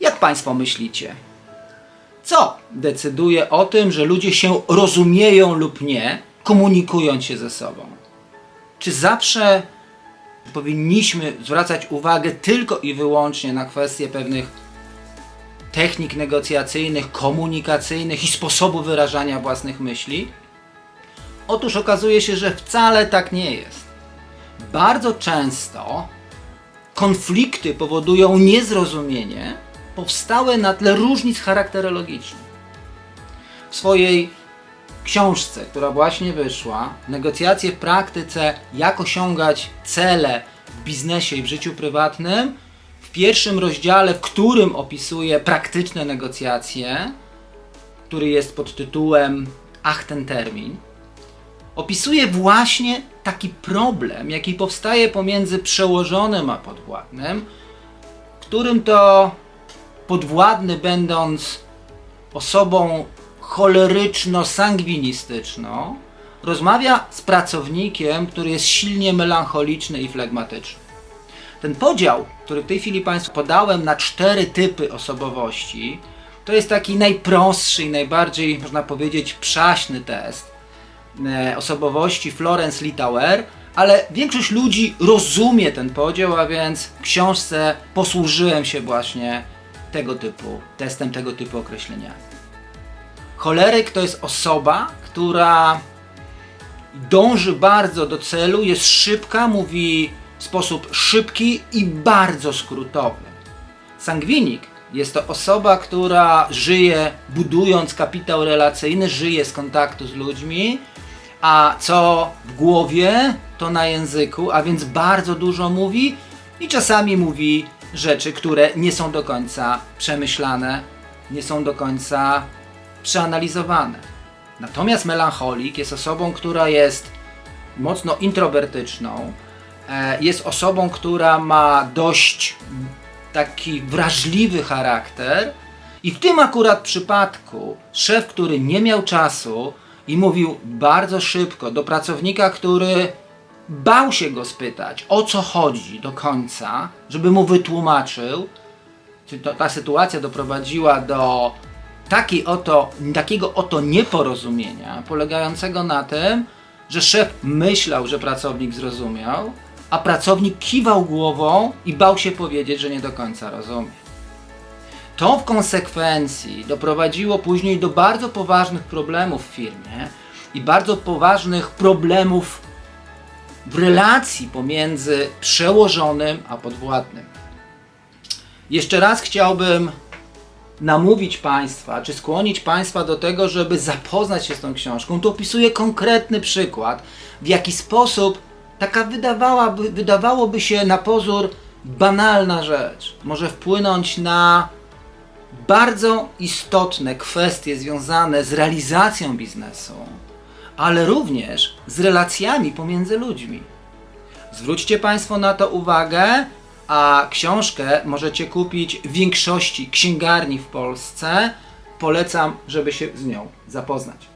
Jak Państwo myślicie? Co decyduje o tym, że ludzie się rozumieją lub nie, komunikując się ze sobą? Czy zawsze powinniśmy zwracać uwagę tylko i wyłącznie na kwestie pewnych technik negocjacyjnych, komunikacyjnych i sposobu wyrażania własnych myśli? Otóż okazuje się, że wcale tak nie jest. Bardzo często konflikty powodują niezrozumienie powstałe na tle różnic charakterologicznych. W swojej książce, która właśnie wyszła, Negocjacje w praktyce, jak osiągać cele w biznesie i w życiu prywatnym, w pierwszym rozdziale, w którym opisuje praktyczne negocjacje, który jest pod tytułem Ach ten termin, opisuje właśnie taki problem, jaki powstaje pomiędzy przełożonym a podwładnym, którym to podwładny, będąc osobą choleryczno-sangwinistyczną, rozmawia z pracownikiem, który jest silnie melancholiczny i flegmatyczny. Ten podział, który w tej chwili Państwu podałem na cztery typy osobowości, to jest taki najprostszy i najbardziej, można powiedzieć, przaśny test osobowości Florence Litauer, ale większość ludzi rozumie ten podział, a więc w książce posłużyłem się właśnie tego typu, testem tego typu określeniami. Choleryk to jest osoba, która dąży bardzo do celu, jest szybka, mówi w sposób szybki i bardzo skrótowy. Sangwinik jest to osoba, która żyje budując kapitał relacyjny, żyje z kontaktu z ludźmi, a co w głowie, to na języku, a więc bardzo dużo mówi i czasami mówi rzeczy, które nie są do końca przemyślane, nie są do końca przeanalizowane. Natomiast melancholik jest osobą, która jest mocno introwertyczną, e, jest osobą, która ma dość taki wrażliwy charakter i w tym akurat przypadku szef, który nie miał czasu i mówił bardzo szybko do pracownika, który bał się go spytać, o co chodzi do końca, żeby mu wytłumaczył, czy to, ta sytuacja doprowadziła do oto, takiego oto nieporozumienia, polegającego na tym, że szef myślał, że pracownik zrozumiał, a pracownik kiwał głową i bał się powiedzieć, że nie do końca rozumie. To w konsekwencji doprowadziło później do bardzo poważnych problemów w firmie i bardzo poważnych problemów w relacji pomiędzy przełożonym a podwładnym. Jeszcze raz chciałbym namówić Państwa, czy skłonić Państwa do tego, żeby zapoznać się z tą książką. Tu opisuję konkretny przykład, w jaki sposób taka wydawałaby, wydawałoby się na pozór banalna rzecz może wpłynąć na bardzo istotne kwestie związane z realizacją biznesu, ale również z relacjami pomiędzy ludźmi. Zwróćcie Państwo na to uwagę, a książkę możecie kupić w większości księgarni w Polsce. Polecam, żeby się z nią zapoznać.